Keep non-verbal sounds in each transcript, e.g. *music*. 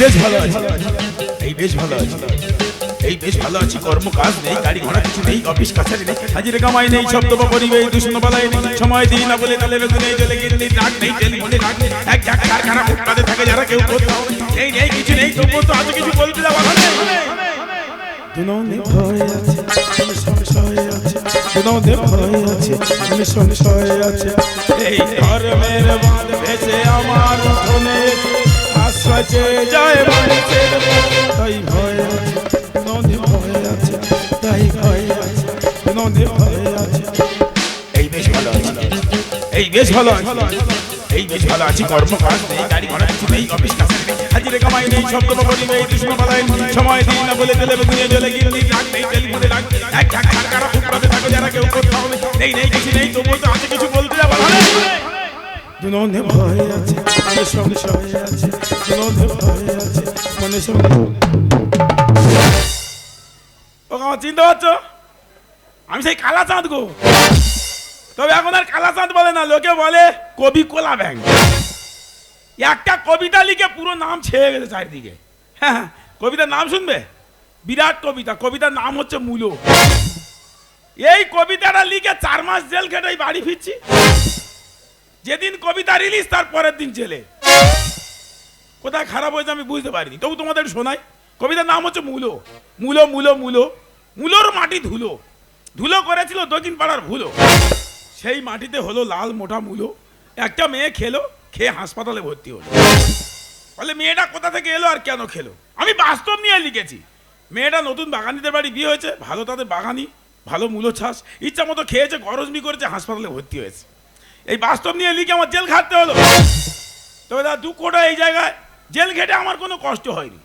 বেশ ভালো আছি। এই বেশ ভালো আছি। এই বেশ ভালো আছি। কর্ম কাজ নেই গাড়ি ঘোড়া কিছু নেই অফিস কাছারি নেই হাজিরে কামাই নেই শব্দ বা পরিবেশ দূষণ বালাই নেই সময় দিই না বলে তালে রোদ নেই চলে গিয়ে নেই ডাক নেই টেলিফোনে ডাক নেই এক ঝাঁক কারখানা ফুটপাতে থাকে যারা কেউ কোথাও নেই নেই কিছু নেই তবুও তো আজ কিছু বলতে যাওয়া দুনন্দে ভয় আছে আমি সংশয় আছে দুনন্দে ভয় আছে আমি সংশয় আছে। এই ধর্মের বাঁধ ভেসে আমার উঠোনে চেয়ে যায় মানুষের তাই ভয় দুনন্দে ভয় আছে, তাই ভয় আছে দুনন্দে ভয় আছে। এই বেশ ভালো এই বেশ ভালো এই বেশ ভালো আছি কর্ম কাজ নেই, গাড়ি ঘোড়া কিছু নেই, অফিস নেই, হাজিরে কামাই নেই শব্দ বা পরিবেশ দূষণ বালাই নেই, সময় দিই না, বলে তেলে বেগুনে জ্বলে গিয়ে নেই ডাক নেই টেলিফোনে ডাক নেই এক ঝাঁক কারখানা ফুটপাতে থাকে, যারা কেউ কোথাও নেই নেই নেই, কিছু নেই, তবুও তো আছে কিছু বলতে যাব দুনন্দে ভয় আছে আছে ভয় আছে ও চিনতে পারছ? আমি সেই কালা চাঁদ গো। তবে এখন আর কালা চাঁদ বলে না লোকে বলে কবি কোলা ব্যাং। একটা কবিতা লিখে পুরো নাম ছেয়ে গেছে চারিদিকে। হ্যাঁ হ্যাঁ, কবিতার নাম শুনবে? বিরাট কবিতা কবিতার নাম হচ্ছে মূল। এই কবিতাটা লিখে চার মাস জেল খেটেই বাড়ি ফিরছি। যেদিন কবিতা রিলিজ তার পরের দিন জেলে। কোথায় খারাপ হয়েছে আমি বুঝতে পারিনি। তবু তোমাদের শোনাই, কবিতার নাম হচ্ছে মূলো। মূলো মূলো মূলো। মূলোর মাটি ধুলো। ধুলো করেছিল দক্ষিণ পাড়ার ভুলো। সেই মাটিতে হলো লাল, মোটা মূলো। একটা মেয়ে খেলো, খেয়ে হাসপাতালে ভর্তি হলো। বলে, মেয়েটা কোথা থেকে এলো আর কেন খেলো? আমি বাস্তব নিয়ে লিখেছি। মেয়েটা নতুন বাগানিদের বাড়ি বিয়ে হয়েছে। ভালো তাদের বাগানি ভালো মূলো চাষ। ইচ্ছা মতো খেয়েছে গরজমি করেছে, হাসপাতালে ভর্তি হয়েছে। এই বাস্তব নিয়ে লিখে আমার জেল খাটতে হলো? তবে দাদা দুঃখটা এই জায়গায় জেল খেটে আমার কোনো কষ্ট হয়নি।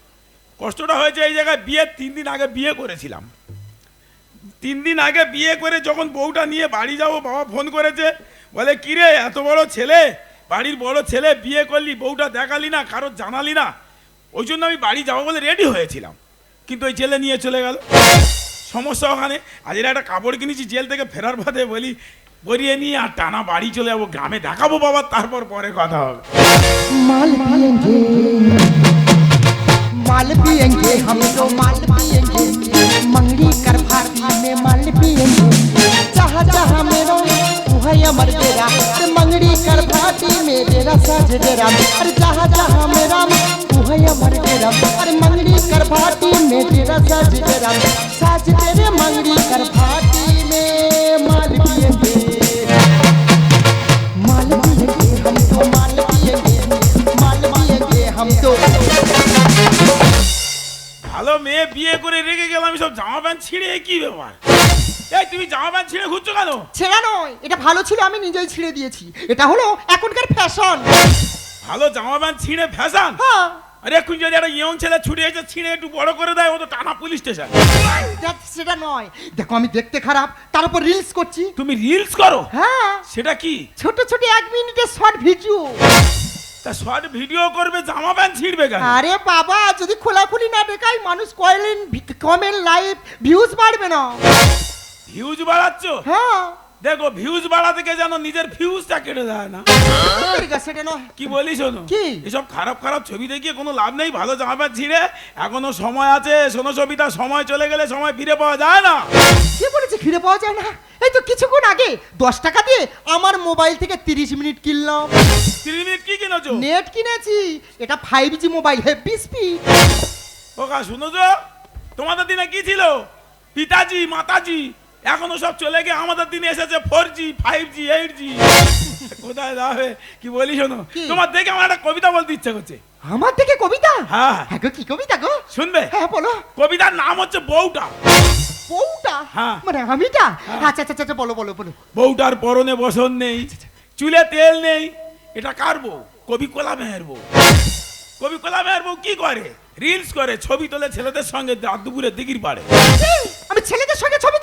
কষ্টটা হয়েছে এই জায়গায় বিয়ের তিন দিন আগে বিয়ে করেছিলাম। তিন দিন আগে বিয়ে করে যখন বউটা নিয়ে বাড়ি যাব, বাবা ফোন করেছে, বলে, কিরে, এত বড় ছেলে? বাড়ির বড় ছেলে, বিয়ে করলি, বউটা দেখালি না, কারোর জানালি না। ওই জন্য আমি বাড়ি যাব বলে রেডি হয়েছিলাম। কিন্তু ওই জেলে নিয়ে চলে গেল। সমস্যা ওখানে। আজ একটা কাপড় কিনেছি, জেল থেকে ফেরার পথে বলি বরিয়ে নিয়ে আর টানা বাড়ি চলে যাবো গ্রামে দেখাবো বাবা তারপর পরে কথা হবে माल पियेंगे माल पियेंगे हम तो माल पियेंगे मंगनी कर भारती में माल पियेंगे जहाँ जहाँ मेरो वही अमर डेरा ते मंगनी कर भारती में डेरा साज डेरा अरे जहाँ जहाँ मेरा वही अमर डेरा अरे मंगनी कर भारती में डेरा साज डेरा साज तेरे मंगनी कर भारती মেয়ে বিয়ে করে রেখে গেলাম আমি সব জামা প্যান্ট ছিঁড়ে কি ব্যাপার? এই তুমি জামা প্যান্ট ছিঁড়ে ঘুরছো কেন? ছেঁড়া নয় এটা ভালো ছিল আমি নিজেই ছিঁড়ে দিয়েছি। এটা হলো এখনকার ফ্যাশন ভালো জামা প্যান্ট ছিঁড়ে ফ্যাশন হ্যাঁ। আরে এখন যদি একটা ইয়ং ছেলে ছুটে এসে ছিঁড়ে একটু বড় করে দেয় ও তো টানা পুলিশ স্টেশন দেখ, সেটা নয়। দেখো আমি দেখতে খারাপ তার উপর রিলস করছি। তুমি রিলস করো? হ্যাঁ। সেটা কি? ছোট ছোট এক মিনিটের শর্ট ভিডিও তা শর্ট ভিডিও করবে জামা প্যান্ট ছিঁড়বে কেন? আরে বাবা যদি খোলাখুলি না দেখাই মানুষ কয়েলেন কমেন লাইভ ভিউজ বাড়বে না। ভিউজ বাড়াচ্ছ? হ্যাঁ। দেখো ভিউজ বাড়াতে গিয়ে যেন নিজের ভিউজটা কেটে যায় না। ঠিক আছে সেটা নয়। কি বলি শোনো? কি? এসব খারাপ খারাপ ছবি দেখিয়ে কোনো লাভ নেই ভালো জামা প্যান্ট ছিঁড়ে এখনও সময় আছে। শোনো ছবিটা সময় চলে গেলে সময় ফিরে পাওয়া যায় না। কে বলেছে ফিরে পাওয়া যায় না? এই তো কিছুক্ষণ আগে দশ টাকা দিয়ে আমার মোবাইল থেকে তিরিশ মিনিট কিনলাম। তিরিশ মিনিট কি কিনেছো? নেট কিনেছি। এটা five G mobile heavy speed ওকা শুনো তো তোমাদের দিনে কি ছিল? পিতাজি মাতাজি এখনও সব চলে গিয়ে আমাদের দিনে এসেছে four G five G eight G কোথায় যাবে? কি বলি শোনো? তোমার দেখে আমার একটা কবিতা বলতে ইচ্ছে করছে। আমার থেকে কবিতা? হ্যাঁ। হ্যাঁ গো কি কবিতা গো? শুনবে? হ্যাঁ বলো। কবিতার নাম হচ্ছে বউটা। বউটা? হ্যাঁ। মানে আমিটা? আচ্ছা আচ্ছা আচ্ছা বলো বলো বলো। বউটার পরনে বসন নেই চুলে তেল নেই। এটা কার বউ? কবি কোলা মেহের বউ। কবি কোলা মেহের বউ কি করে? রিলস করে ছবি তোলে ছেলেদের সঙ্গে দুপুরে দিঘির পাড়ে। আমি ছেলেদের সঙ্গে ছবি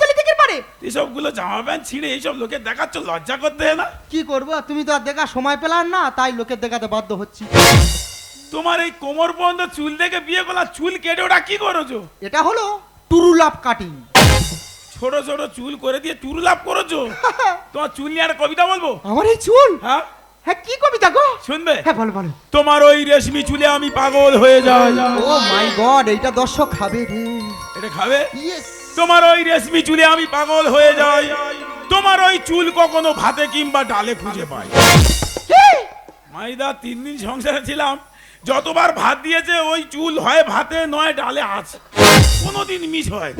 তুলে দিকে এসবগুলো জামা প্যান্ট ছিঁড়ে এইসব লোকে দেখাচ্ছ লজ্জা করতে হয় না? কি করব? তুমি তো আর দেখা সময় পেলাম না তাই লোকের দেখাতে বাধ্য হচ্ছি। তোমার এই কোমর পর্যন্ত চুল দেখে বিয়ে করলা চুল কেটে ওটা কি করেছ? এটা হলো টুরুলাপ কাটিং। ছোট ছোট চুল করে দিয়ে লাভ করেছ? *laughs* তোমার চুল নিয়ে একটা কবিতা বলব? আমার এই চুল? হ্যাঁ। হ্যাঁ কি কবিতা গো? শুনবে? হ্যাঁ বলো বলো। তোমার ওই রেশমি চুলে আমি পাগল হয়ে যাই। ও মাই গড এইটা দর্শক খাবে রে। এটা খাবে? ইয়েস তোমার ওই রেশমি চুলে আমি পাগল হয়ে যাই। তোমার ওই চুল কখনো ভাতে কিংবা ডালে খুঁজে পাই। মাইদা তিন দিন সংসারে ছিলাম। যতবার ভাত দিয়েছে ওই চুল হয় ভাতে নয় ডালে আছে কোনোদিন মিস হয়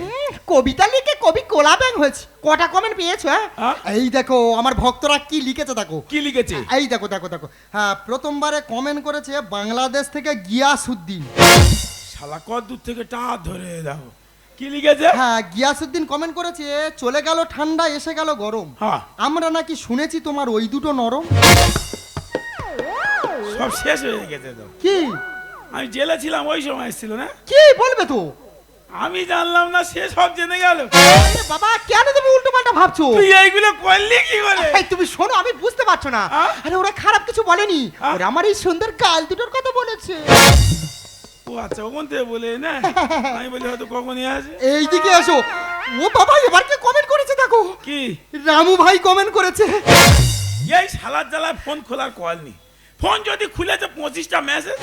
কবিতা লিখে কবি কোলা ব্যাং হয়েছে। কটা কমেন্ট পেয়েছ হ্যাঁ? হ্যাঁ? এই দেখো আমার ভক্তরা কি লিখেছে দেখো? কি লিখেছে? এই দেখো দেখো দেখো। হ্যাঁ প্রথমবারে কমেন্ট করেছে বাংলাদেশ থেকে গিয়াসউদ্দিন। শালা কত দূর থেকে টা ধরে দাও কি লিখেছে? হ্যাঁ গিয়াসউদ্দিন কমেন্ট করেছে চলে গেল ঠান্ডা এসে গেল গরম। হ্যাঁ। আমরা নাকি শুনেছি তোমার ওই দুটো নরম। সব শেষ হয়ে গেছে তো। কি? আমি জেলে ছিলাম ওই সময় এসেছিল না? কি বলবে তো? আমি জানলাম না সে সব জেনে গেল। বাবা কেন তুমি উল্টো পাল্টা ভাবছ? তুই এইগুলো করলি কি করে? তুমি শোনো আমি বুঝতে পারছ না। আরে ওরা খারাপ কিছু বলেনি। আ? ওরা আমার এই সুন্দর গাল দুটোর কথা বলেছে। ও আচ্ছা ওখান থেকে বলে না আমি বলি হয়তো কখনই আছে এইদিকে এসো ও বাবা এবার কে কমেন্ট করেছে দেখো কি রামু ভাই কমেন্ট করেছে। এই শালার জ্বালায় ফোন খোলার কল নি ফোন যদি খুলেছে পঁচিশটা মেসেজ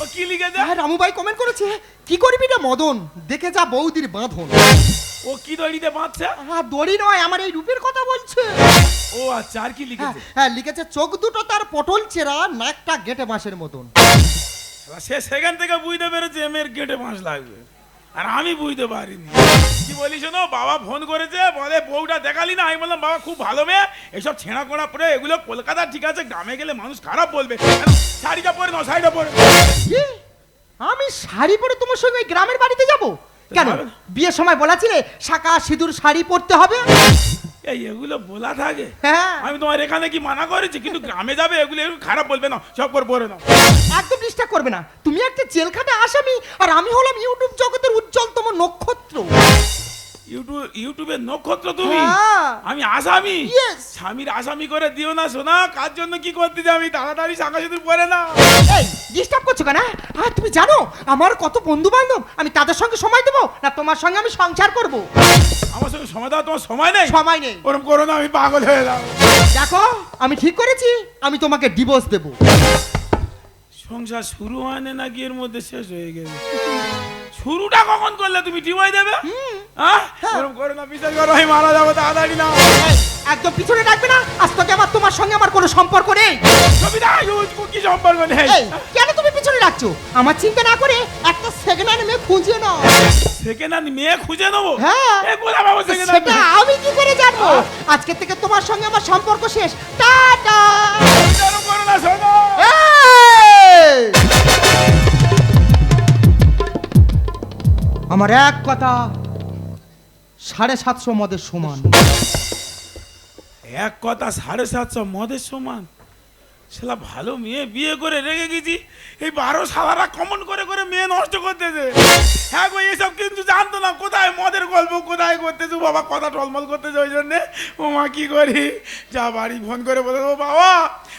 ও কি হ্যাঁ রামু ভাই কমেন্ট করেছে। কি করবি না মদন? দেখে যা বৌদির বাঁধন। ও কি দড়িতে বাঁধছে? হ্যাঁ দড়ি নয় আমার এই রূপের কথা বলছে। ও আচ্ছা আর কি হ্যাঁ, লিখেছে হ্যাঁ লিখেছে চোখ দুটো তার পটল চেরা নাকটা গেটে বাঁশের মতন। সে সেখান থেকে বুঝতে পেরেছে এমের গেটে মাস লাগবে। আর আমি বুঝতে পারিনি। কি বলি শোনো বাবা ফোন করেছে বলে বউটা দেখালি না? আমি বললাম বাবা খুব ভালো মেয়ে। এসব ছেঁড়া কোড়া পরে এগুলো কলকাতা ঠিক আছে গ্রামে গেলে মানুষ খারাপ বলবে। শাড়িটা পরে নাও শাড়িটা পরে। আমি শাড়ি পরে তোমার সঙ্গে ওই গ্রামের বাড়িতে যাব? কেন? বিয়ের সময় বলেছিলে শাকা সিঁদুর শাড়ি পরতে হবে? এই এগুলো বলা থাকে। হ্যাঁ। আমি তোমার এখানে কি মানা করেছি? কিন্তু গ্রামে যাবে এগুলো এগুলো খারাপ বলবে না সব করে পরে নাও একদম ডিস্টার্ব করবে না। তুমি একটা জেলখানে আসামি আর আমি হলাম ইউটিউব জগতের উজ্জ্বলতম নক্ষত্র। ইউটিউব ইউটিউবের নক্ষত্র তুমি। হ্যাঁ। আমি আসামি. স্বামীর আসামি করে দিও না সোনা। কার জন্য কি করতে যাই আমি তাড়াতাড়ি শাখা সিঁদুর পরে না। ডিস্টার্ব করছ কেন হ্যাঁ? আর তুমি জানো আমার কত বন্ধু বান্ধব আমি তাদের সঙ্গে সময় দেবো না তোমার সঙ্গে আমি সংসার করব? আমার সঙ্গে সময় দেওয়া তোমার সময় নেই? সময় নেই। ওরকম করো না আমি পাগল হয়ে যাব। দেখো আমি ঠিক করেছি আমি তোমাকে ডিভোর্স দেবো। সংসার শুরু হয়নি নাকি এর মধ্যে শেষ হয়ে গেছে? শুরুটা কখন করলে তুমি ডিমাই দেবে হ্যাঁ? ওরকম করো না বিচার করো আমি মারা যাব তাড়াতাড়ি না একদম পিছনে রাখবে না? আজ থেকে আমার তোমার সঙ্গে আমার কোনো সম্পর্ক নেই। কবিতা কি সম্পর্ক নেই? এই কেন তুমি পিছনে রাখছো? আমার চিন্তা না করে একটা সেকেন্ড হ্যান্ড মেয়ে খুঁজে নাও। সেকেন্ড হ্যান্ড মেয়ে খুঁজে নেব? হ্যাঁ। এ কোলা বাবু সেকেন্ড সেটা আমি কি করে জানব? আজকে থেকে তোমার সঙ্গে আমার সম্পর্ক শেষ। টাটা। করো না শোনো। এই! আমার এক কথা, সাড়ে সাতশো মদের সমান। এক কথা, সাড়ে সাতশো মদের সমান? সেটা ভালো মেয়ে বিয়ে করে রেখে গেছি, এই বারো সালারা কমন করে করে মেয়ে নষ্ট করতেছে। হ্যাঁ গো, এসব কিন্তু জানতো না, কোথায় মদের গল্প, কোথায় করতেছে? বাবা, কথা টলমল করতেছে ওই জন্যে। ও মা, কি করি? যা বাড়ি ফোন করে বলে বাবা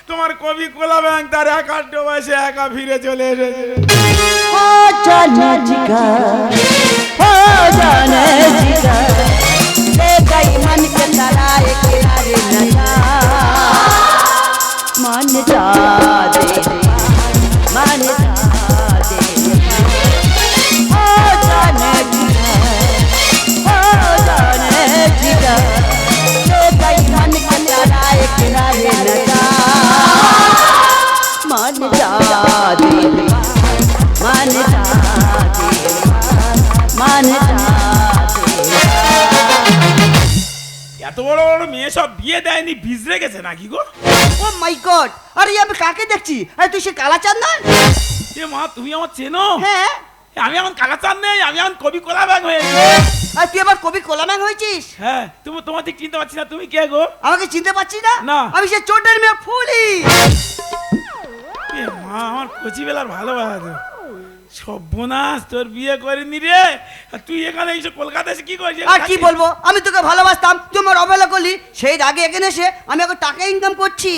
তোমার কবি কোলা ব্যাংক তার এক আট বয়সে একা ফিরে চলে এসেছে हो जाने जिगर हो जाने जिगर ले गई मन के तराए किनारे न जा मन जा दे मन এত বড় বড় মেয়ে সব বিয়ে দেয়নি রেখেছে নাকি গো? ও মাই গড আরে আমি কাকে দেখছি? আরে তুই সে কালাচাঁদ না এ মা তুমি আমার চেনো? হ্যাঁ। আমি এখন নেই আমি এখন কবি হয়ে গেছি। আর তুই আবার কবি হয়েছিস? হ্যাঁ তুমি তোমার ঠিক চিনতে পারছি না তুমি কে গো? আমাকে চিনতে পারছিস না? না। আমি সে চোটের মেয়ে ফুলি। মা আমার কচি বেলার ভালোবাসা সর্বনাশ তোর বিয়ে করিনি রে। আর তুই এখানে এসে কলকাতা এসে কি করছিস আর কি বলব? আমি তোকে ভালোবাসতাম অবহেলা করলি সেই আগে এখানে এসে আমি এখন টাকা ইনকাম করছি।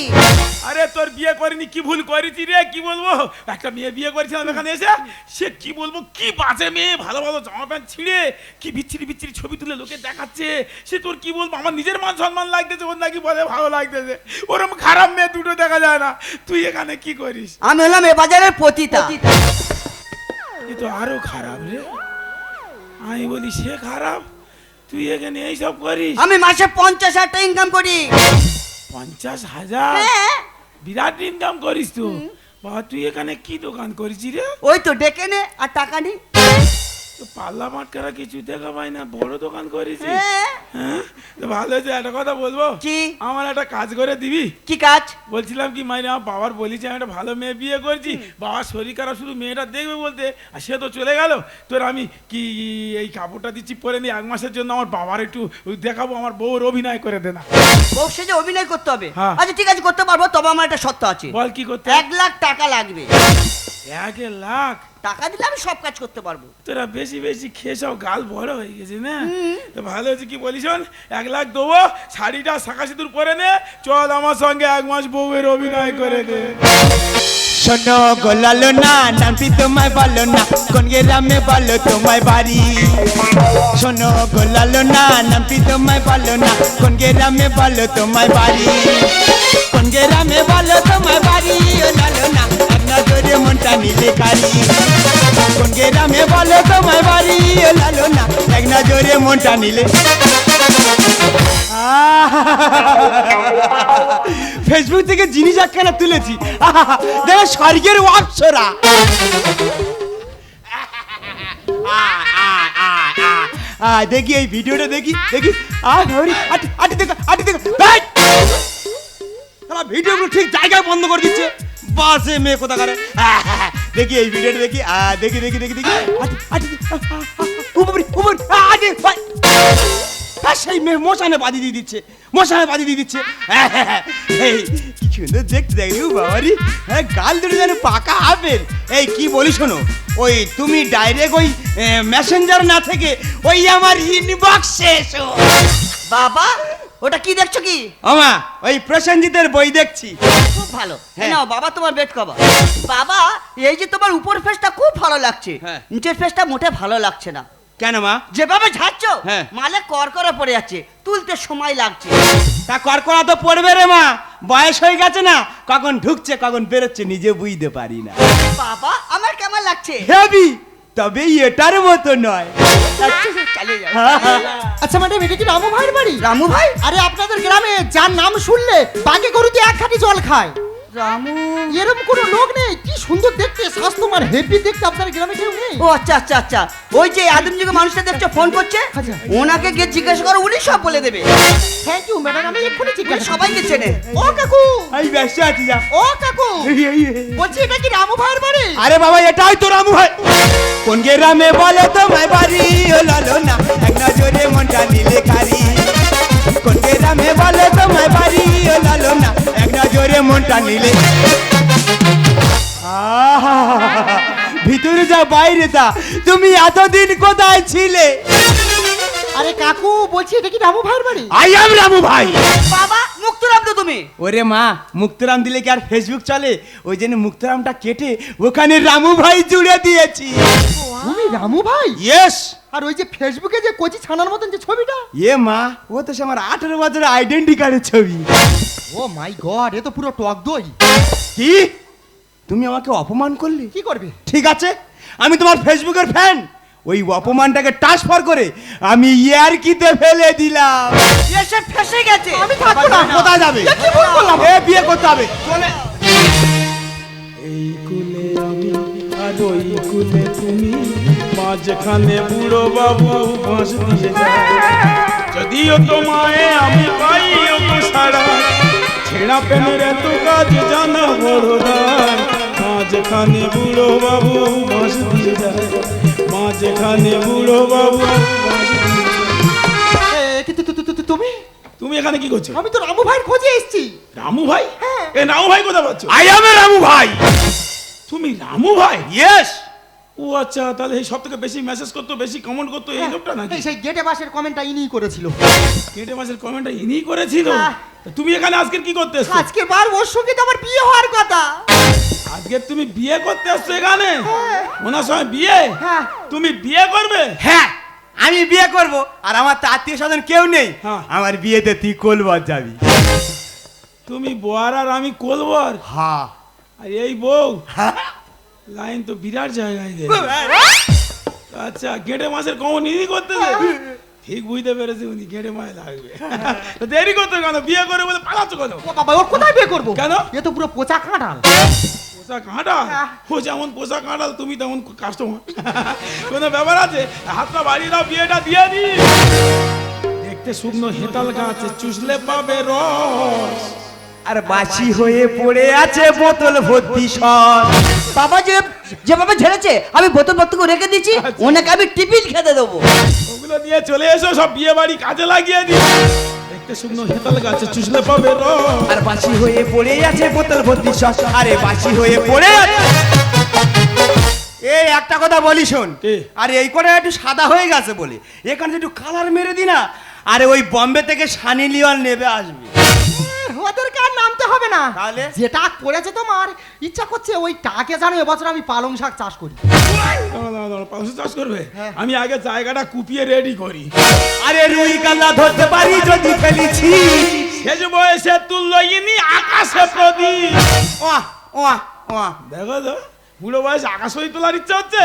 আরে তোর বিয়ে করিনি কি ভুল করেছি রে? কি বলব? একটা মেয়ে বিয়ে করেছিলাম এখানে এসে সে কি বলব? কি বাজে মেয়ে ভালো ভালো জামা প্যান্ট ছিঁড়ে কি বিচ্ছিরি বিচ্ছিরি ছবি তুলে লোকে দেখাচ্ছে। সে তোর কি বলব? আমার নিজের মান সম্মান লাগতেছে ওর নাকি বলে ভালো লাগতেছে। ওরম খারাপ মেয়ে দুটো দেখা যায় না। তুই এখানে কি করিস? আমি হলাম এ বাজারের পতিতা। এ তো আরও খারাপ রে। আমি বলি সে খারাপ? তুই এখানে এইসব করিস? আমি মাসে পঞ্চাশ হাজার টাকা ইনকাম করি। পঞ্চাশ হাজার? হ্যাঁ। বিরাট ইনকাম করিস তুই। বাবা তুই এখানে কি দোকান করেছিস রে? ওই তো ডেকে নে আর টাকা নি। তো পাল্লা মাটকারা কিছু দেখা পাই না বড় দোকান করেছিস হ্যাঁ। হ্যাঁ? তো ভালো হয়েছে একটা কথা বলব? কি? আমার একটা কাজ করে দিবি? কি কাজ? বলছিলাম কি মানে আমার বাবার বলেছি আমি একটা ভালো মেয়ে বিয়ে করেছি। বাবার শরীর খারাপ শুধু মেয়েটা দেখবে বলতে আর সে তো চলে গেল। তোর আমি কি এই কাপড়টা দিচ্ছি পরে নিই এক মাসের জন্য আমার বাবার একটু দেখাবো আমার বউর অভিনয় করে দে না। বউ সেজে অভিনয় করতে হবে? হ্যাঁ। আচ্ছা ঠিক আছে করতে পারব তবে আমার একটা সত্য আছে। বল কি করতে এক লাখ টাকা লাগবে। এক লাখ? টাকা দিলে আমি সব কাজ করতে পারব। তোরা বেশি বেশি খেয়ে সব গাল বড় হয়ে গেছে না? তো ভালো হয়েছে কি বলিস এক লাখ দেবো শাড়িটা শাখা সিঁদুর পরে নে চল আমার সঙ্গে এক মাস বউয়ের অভিনয় করে দে শোনো গোলালো না নামটি তোমায় বলো না কোন গ্রামে বলো তোমায় বাড়ি? শোনো গোলালো না নামটি তোমায় বলো না কোন গ্রামে বলো তোমায় বাড়ি? কোন গ্রামে বলো তোমায় বাড়ি ও লালো না নজরে মনটা নিলে কারি। তোমায় বাড়ি না। এক মনটা নিলে। ফেসবুক থেকে জিনিস একখানা তুলেছি। দেখো, স্বর্গের অপসরা। দেখি এই ভিডিওটা দেখি দেখি। আটি দেখো আটি দেখো। ভিডিওগুলো ঠিক জায়গায় বন্ধ করে দিচ্ছে। বাসে মেয়ে কোথা করে দেখি এই ভিডিওটা দেখি। আ, দেখি দেখি দেখি দেখি। উপরে আর সেই মেয়ে মশানে বাদি দিয়ে দিচ্ছে। মশানে বাদি দিয়ে দিচ্ছে। এই কি সুন্দর দেখতে দেখলি ও বাবারি। হ্যাঁ গাল দুটো যেন পাকা আপেল। এই কি বলি শোনো? ওই তুমি ডাইরেক্ট ওই মেসেঞ্জার না থেকে ওই আমার ইনবক্সে এসো। বাবা ওটা কি দেখছ কি? আমা ওই প্রসেনজিতের বই দেখছি। ভালো। হ্যাঁ। নাও বাবা তোমার বেড কভার বাবা এই যে তোমার উপর ফেসটা খুব ভালো লাগছে হ্যাঁ। নিচের ফেসটা মোটে ভালো লাগছে না। কেন মা? যেভাবে ঝাড়ছ হ্যাঁ। মালে কর করে পড়ে যাচ্ছে তুলতে সময় লাগছে। তা করকরা তো পড়বে রে মা বয়স হয়ে গেছে না কখন ঢুকছে কখন বেরোচ্ছে নিজে বুঝতে পারি না। বাবা আমার কেমন লাগছে? হেবি তবে এটার মতো নয়। আচ্ছা, চালিয়ে যাও। আচ্ছা ম্যাডাম এটা কি রামু ভাইয়ের বাড়ি? রামু ভাই? আরে আপনাদের গ্রামে যার নাম শুনলে বাগে গরুতে এক খাটি জল খায়। রামু। এরকম কোনো লোক নেই? কি সুন্দর দেখতে। স্বাস্থ্যমান হেভি দেখতে আপনার গ্রামে কেউ নেই? ও আচ্ছা আচ্ছা আচ্ছা। ওই যে আদিম যুগে মানুষটা দেখছ ফোন করছে? আচ্ছা। ওনাকে গিয়ে জিজ্ঞাসা করো উনি সব বলে দেবে। থ্যাংক ইউ ম্যাডাম আমি এক্ষুনি জিজ্ঞাসা সবাইকে চেনে। ও কাকু! আমি ব্যস্ত আছি যা। ও কাকু! বলছি এটা কি রামু ভাইয়ের বাড়ি? আরে বাবা এটাই তো রামু ভাই। কোন গ্রামে বলে তোমায় বাড়ি? ও লালো না এক নজরে মনটা নিলে কারি কোন গ্রামে বলে তোমায় বাড়ি? ও লালো নজরে মনটা নিলে। ভিতরে যা বাইরে তা তুমি এতদিন কোথায় ছিলে? আরে কাকু বলছি এটা কি রামু ভাইয়ের বাড়ি? আই এম রামু ভাই। বাবা মুক্তরাম তো তুমি। ওরে মা মুক্তরাম দিলে কি আর ফেসবুক চলে? ওই জন্য মুক্তরামটা কেটে ওখানে রামু ভাই জুড়ে দিয়েছি। তুমি রামু ভাই? ইয়েস আর ওই যে ফেসবুকে যে কচি ছানার মতন যে ছবিটা? এ মা ও তো সে আমার আঠেরো বছরের আইডেন্টি কার্ডের ছবি। ও মাই গড এ তো পুরো টক দই। কি? তুমি আমাকে অপমান করলে? কি করবে? ঠিক আছে আমি তোমার ফেসবুকের ফ্যান ওই অপমানটাকে ট্রান্সফার করে আমি ইয়ারকিতে ফেলে দিলাম। এসে ফেসে গেছে। আমি থাকব না। কোথায় যাবে? কি ভুল করলাম? এ বিয়ে করতে হবে। চলে। এই কুলে আমি আর ওই কুলে তুমি মাঝখানে বুড়ো বাবু বাঁশ দিয়ে যায়। যদিও তোমায় আমি পাই তো সারা ছেঁড়া প্যানের এত কাজ জানা বড় দায়। মাঝখানে বুড়ো বাবু বাঁশ দিয়ে যায়। মাঝখানে বুড়ো বাবু। তুমি? তুমি এখানে কি করছ? আমি তো রামু ভাইয়ের খোঁজে এসেছি। রামু ভাই? হ্যাঁ। এ রামু ভাই কোথা পাচ্ছ? আই এম রামু ভাই। তুমি রামু ভাই? ইয়েস ও আচ্ছা তাহলে এই সব থেকে বেশি মেসেজ করতো বেশি কমেন্ট করতো এই লোকটা নাকি? এই সেই গেটে বাসের কমেন্টটা ইনিই করেছিল। কেটে মাসের কমেন্টটা ইনি করেছিল? হ্যাঁ। তুমি এখানে আজকে কি করতে এসছো? আজকে বার ওর সঙ্গে তো আমার বিয়ে হওয়ার কথা। আজকে তুমি বিয়ে করতে আসছো এখানে? ওনার সঙ্গে বিয়ে? হ্যাঁ। তুমি বিয়ে করবে? হ্যাঁ আমি বিয়ে করব আর আমার তো আত্মীয় স্বজন কেউ নেই। হ্যাঁ। আমার বিয়েতে তুই কোলবার যাবি। তুমি বোয়ার আর আমি কোলবর? হ্যাঁ। আর এই বউ? লাইন তো বিরাট জায়গায় দে আচ্ছা গেটে মাসের কমন ইনি করতে দে। ঠিক বুঝতে পেরেছি উনি গেটে মায় লাগবে দেরি করতে কেন বিয়ে করে বলে পালাচ্ছ কেন ও বাবা ওর কোথায় বিয়ে করব কেন? এ তো পুরো পোচা কাঁটাল পোশাক কাঁটাল ও যেমন পোশাক কাঁটাল তুমি তেমন কাস্টমার কোনো ব্যাপার আছে হাতটা বাড়িয়ে দাও বিয়েটা দিয়ে দি দেখতে শুকনো হেতাল গাছ চুষলে পাবে রস আর বাসি হয়ে পড়ে আছে বোতল ভর্তি সব বাবা যে যেভাবে ঝেড়েছে আমি বোতল ভর্তি করে রেখে দিয়েছি আচ্ছা। ওনাকে আমি টিফিন খেতে দেবো। ওগুলো নিয়ে চলে এসো সব বিয়ে বাড়ি কাজে লাগিয়ে দি দেখতে শুকনো হেতাল গাছে চুষলে পাবে আর বাসি হয়ে পড়ে আছে বোতল ভর্তি সস। আরে বাসি হয়ে পড়ে আছে। এই একটা কথা বলি শোন। কি? আরে এই করে একটু সাদা হয়ে গেছে বলে। এখানে একটু কালার মেরে দি না আরে ওই বম্বে থেকে সানি লিওন নেবে আসবে। ওদেরকে আর নামতে হবে না। তাহলে? যে টাক পড়েছে তোমার ইচ্ছা করছে ওই টাকে জানো এবছর আমি পালং শাক চাষ করি। দাঁড়াও, চাষ করবে? আমি আগে জায়গাটা কুপিয়ে রেডি করি। আরে রুই কাল্লা ধরতে পারি যদি ফেলেছি। শেষ বয়সে তুল্যইনি আকাশে প্রদীপ। ওয়া ওয়া ওয়া দেখো তো বুড়ো বয়স আকাশ হয়ে তোলার ইচ্ছা হচ্ছে?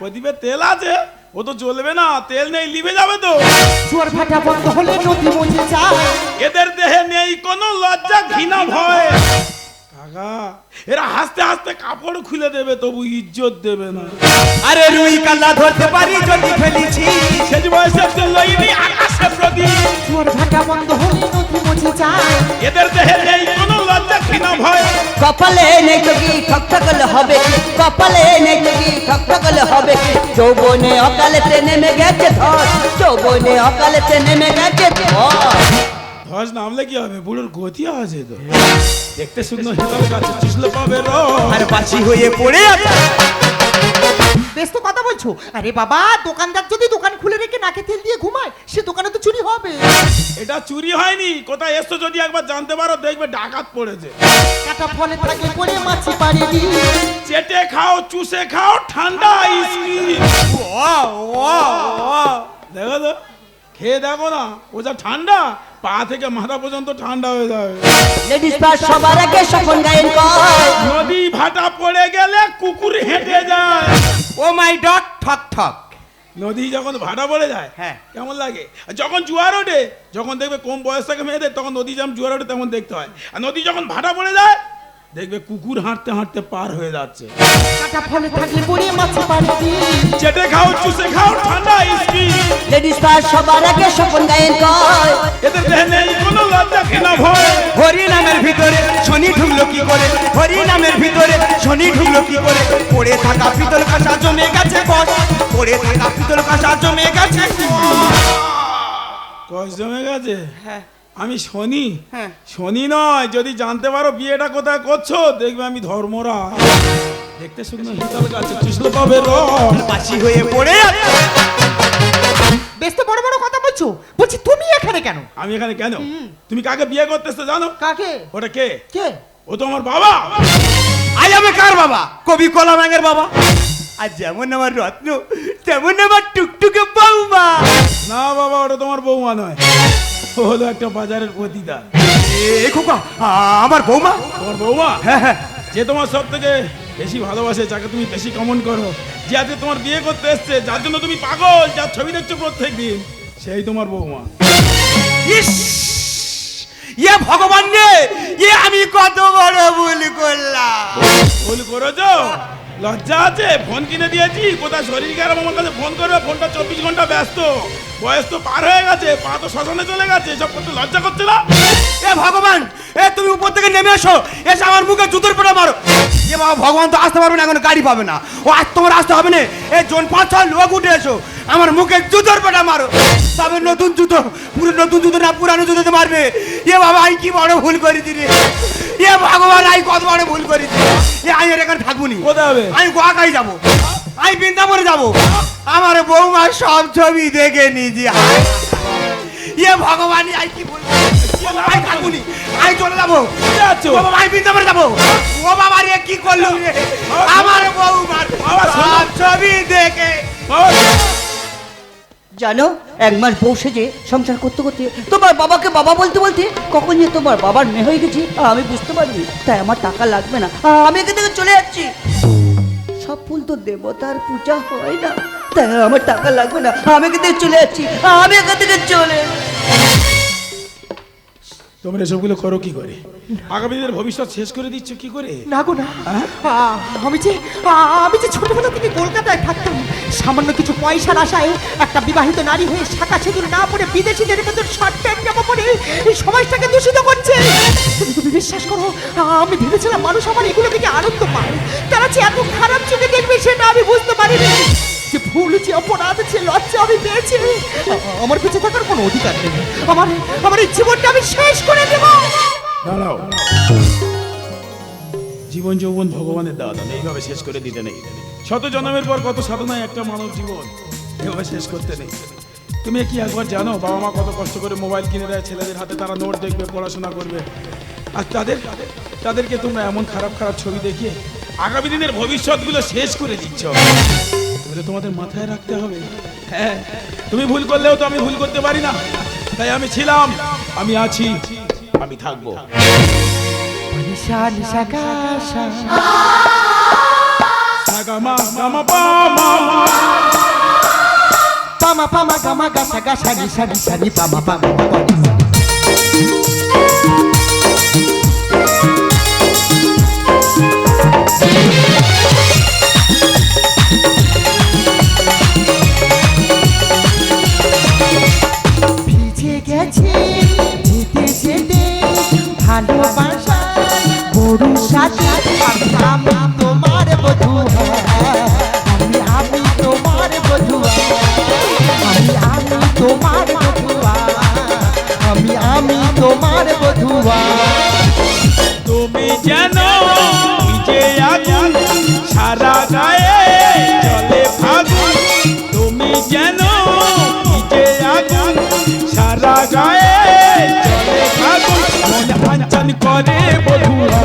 প্রদীপে তেল আছে? ও তো জ্বলবে না তেল নেই লিবে যাবে তো। জোয়ার ভাটা বন্ধ হলে নদী মজে যায়। এদের দেহে নেই কোনো লজ্জা ঘৃণা ভয়। কাকা এরা হাসতে হাসতে কাপড় খুলে দেবে তবু ইজ্জত দেবে না। আরে রুই কাল্লা ধরতে পারি যদি ফেলেছি শেষ বয়সে তুল্যইনি আকাশে প্রদীপ। জোয়ার ভাটা বন্ধ হলে নদী মজে যায় এদের দেহে নেই কোনো লজ্জা ঘৃণা ভয়। কপালে নেই তো কি ঠকঠকলে হবে? কপালে নেই তো কি ঠকঠকলে হবে? কি যৌবনে অকালেতে নেমে গেছে ধর যৌবনে অকালেতে নেমে গেছে ধর ধস নামলে কি হবে? বুড়োর গতি আছে তো। দেখতে শুকনো হেতাল গাছে চুষলে পাবে রস আর বাসি হয়ে পড়ে আছে। বেশ তো কথা বলছো। আরে বাবা দোকানদার যদি দোকান খুলে রেখে নাকে তেল দিয়ে ঘুমায় সে দোকানে তো চুরি হবে। এটা চুরি হয়নি। কোথায় এসছো যদি একবার জানতে পারো দেখবে ডাকাত পড়েছে। কাটা ফলে থাকলে পরে মাছি পাড়ি দি। চেটে খাও চুষে খাও ঠান্ডা আইসক্রিম ওয়া ওয়া ওয়া দেখো তো। খেয়ে দেখো না। ও যা ঠান্ডা পা থেকে মাথা পর্যন্ত ঠান্ডা হয়ে যাবে লেডিস সবার আগে সফল গায়ন নদী ভাটা পড়ে গেলে কুকুর হেঁটে যায়। ও মাই ডট ঠক ঠক। নদী যখন ভাটা পড়ে যায় হ্যাঁ। কেমন লাগে? আর যখন জোয়ার ওঠে যখন দেখবে কম বয়স থাকে মেয়েদের তখন নদী যেমন জোয়ার ওঠে তেমন দেখতে হয়। আর নদী যখন ভাটা পড়ে যায় দেখবে কুকুর হাঁটতে হাঁটতে পার হয়ে যাচ্ছে। কাটা ফলে থাকলে পরে মাছি পাড়ি চেটে খাও চুষে খাও ঠান্ডা আইসক্রিম। লেডিস পাস সবার আগে সফল গায়ন কর এদের দেহে নেই কোনো লজ্জা ঘৃণা ভয়। হরি নামের ভিতরে শনি ঢুকলো কি করে? হরি নামের ভিতরে শনি ঢুকলো কি করে? পড়ে থাকা পিতল কাঁচা জমে গেছে পড়ে থাকা পিতল কাঁচা জমে গেছে জমে গেছে? আমি শনি। হ্যাঁ। শনি নয় যদি জানতে পারো বিয়েটা কোথায় করছ দেখবে আমি ধর্মরা দেখতে শুকনো হিতাল গাছে চুষলে পাবে বাসি হয়ে পড়ে আছে। বেশ তো বড় বড় কথা বলছো। বলছি তুমি এখানে কেন? আমি এখানে কেন? তুমি কাকে বিয়ে করতে এসছো জানো? কাকে? ওটা কে? কে? ও তো আমার বাবা। আজ আমি কার বাবা? কবি কলা ম্যাঙের বাবা। আর যেমন আমার রত্ন তেমন আমার টুকটুকে বৌমা। না বাবা ওটা তোমার বৌমা নয়। ও হলো একটা বাজারের প্রতিদা এ খোকা আমার বৌমা? তোমার বৌমা? হ্যাঁ হ্যাঁ। যে তোমার সব থেকে বেশি ভালোবাসে যাকে তুমি বেশি কমন করো যে আজকে তোমার বিয়ে করতে এসছে যার জন্য তুমি পাগল যার ছবি দেখছ প্রত্যেক দিন সেই তোমার বৌমা। ইস! ইয়ে ভগবান রে ইয়ে আমি কত বড় ভুল করলাম। ভুল করেছ? লজ্জা আছে? ফোন কিনে দিয়েছি কোথায় শরীর খারাপ আমার কাছে ফোন করবে ফোনটা চব্বিশ ঘণ্টা ব্যস্ত। বয়স তো পার হয়ে গেছে পা তো শ্মশানে চলে গেছে এসব করতে লজ্জা করছে না? এ ভগবান এ তুমি উপর থেকে নেমে এসো এসে আমার মুখে জুতোর পেটা মারো। এ বাবা ভগবান তো আসতে পারবে না এখন গাড়ি পাবে না। ও আজ তোমার আসতে হবে না এ জন পাঁচ ছয় লোক উঠে এসো আমার মুখে জুতোর পেটা মারো। তবে নতুন জুতো পুরো নতুন জুতো না পুরানো জুতোতে মারবে। এ বাবা আমি কি বড় ভুল করেছি রে। এ ভগবান আমি কত বড় ভুল করেছি। এ আমি আর এখানে থাকব নি। কোথায় হবে? আমি গোয়াকাই যাব। আমি বৃন্দাবনে যাব। আমার বৌমার সব ছবি দেখে নিজে ইয়ে ভগবান আই কি বলব? আই কাকুনি আই চলে যাব। আমি বৃন্দাবনে যাব। ও বাবা রে কি করল আমার বৌমার বাবা, সব ছবি দেখে। জানো এক মাস বউ সেজে সংসার করতে করতে তোমার বাবাকে বাবা বলতে বলতে কখন যে তোমার বাবার মেয়ে হয়ে গেছি আমি বুঝতে পারিনি। তাই আমার টাকা লাগবে না। আমি এখান থেকে চলে যাচ্ছি। সব ফুল তো দেবতার পূজা হয় না। তাই আমার টাকা লাগবে না। আমি থেকে চলে যাচ্ছি। আমি এখান থেকে চলে তোমরা এসবগুলো করো কি করে? আগামী দিনের ভবিষ্যৎ শেষ করে দিচ্ছ কি করে? না গো না। আ- আমি যে আ- আমি যে ছোটবেলা থেকে কলকাতায় থাকতাম সামান্য কিছু পয়সার আশায় একটা বিবাহিত নারী হয়ে শাখা সিঁদুর না পড়ে বিদেশিদের মতো শর্ট প্যান্ট জামা পরে এই সমাজটাকে দূষিত করছে। তুমি তুমি বিশ্বাস করো আ- আমি ভেবেছিলাম মানুষ আমার এগুলো থেকে আনন্দ পায়। তারা যে এত খারাপ চোখে দেখবে সেটা আমি বুঝতে পারিনি। যে ভুল, যে অপরাধ, যে লজ্জা আমি পেয়েছি, আমার বেঁচে থাকার কোনো অধিকার নেই। আমার আমার এই জীবনটা আমি শেষ করে দেবো। দাঁড়াও। জীবন যৌবন ভগবানের দাদা এইভাবে শেষ করে দিতে নেই। শত জন্মের পর কত সাধনায় একটা মানব জীবন এভাবে শেষ করতে নেই। তুমি কি একবার জানো, বাবা মা কত কষ্ট করে মোবাইল কিনে দেয়, ছেলেদের হাতে তারা নোট দেখবে, পড়াশোনা করবে। আর তাদের, তাদেরকে তোমরা এমন খারাপ খারাপ ছবি দেখিয়ে আগামী দিনের ভবিষ্যৎগুলো শেষ করে দিচ্ছ। তাহলে তোমাদের মাথায় রাখতে হবে। হ্যাঁ তুমি ভুল করলেও তো আমি ভুল করতে পারি না। তাই আমি ছিলাম আমি আছি আমি থাকব। পামা পামা গামা গাসা গাসা নিশা নিশা নি পামা পামা তোমার বধু আমি আমি তোমার বধু আমি আমি তোমার বধুয়া আমি আমি তোমার বধুয়া তুমি যেন নিজে আগুন সারা গায়ে চলে ফাগুন। তুমি যেন নিজে আগুন সারা গায়ে চলে ফাগুন। মন আঞ্চন করে বধুয়া